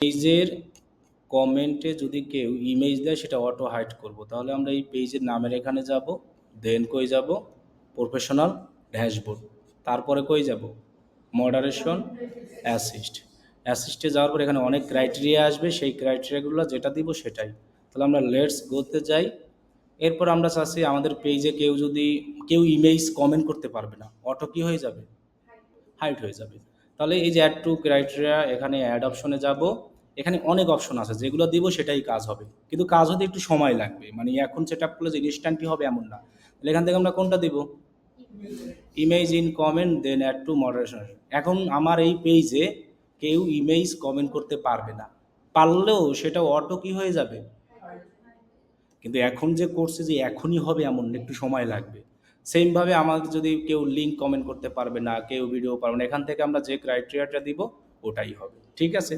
পেজের কমেন্টে যদি কেউ ইমেজ দেয়, সেটা অটো হাইড করব। তাহলে আমরা এই পেজের নামের এখানে যাব দেন কই যাব? প্রফেশনাল ড্যাশবোর্ড তারপরে কই যাব? মডারেশন অ্যাসিস্ট অ্যাসিস্টে যাওয়ার পর এখানে অনেক ক্রাইটেরিয়া আসবে। সেই ক্রাইটেরিয়াগুলো যেটা দিব সেটাই। তাহলে আমরা লেটস গোতে যাই। এরপর আমরা চাচ্ছি আমাদের পেজে কেউ যদি, কেউ ইমেজ কমেন্ট করতে পারবে না। অটো কি হয়ে যাবে? হাইট হয়ে যাবে। তাহলে এই যে অ্যাড টু ক্রাইটেরিয়া এখানে অ্যাড অপশনে যাব। এখানে অনেক অপশন আছে, যেগুলো দিব সেটাই কাজ হবে। কিন্তু কাজ হতে একটু সময় লাগবে মানে এখন সেট আপ করলে যে ইনস্ট্যান্টই হবে এমন না। তাহলে এখান থেকে আমরা কোনটা দিব? Image in comment then add to moderation এখন আমার এই পেজে কেউ ইমেজ কমেন্ট করতে পারবে না। পারলেও সেটা অটো কি হয়ে যাবে? কিন্তু এখন যে করছে যে এখনই হবে এমন একটু সময় লাগবে। সেমভাবে আমাদের যদি কেউ লিঙ্ক কমেন্ট করতে পারবে না, কেউ ভিডিও পারবে না, এখান থেকে আমরা যে ক্রাইটেরিয়াটা দিব, ওটাই হবে। ঠিক আছে?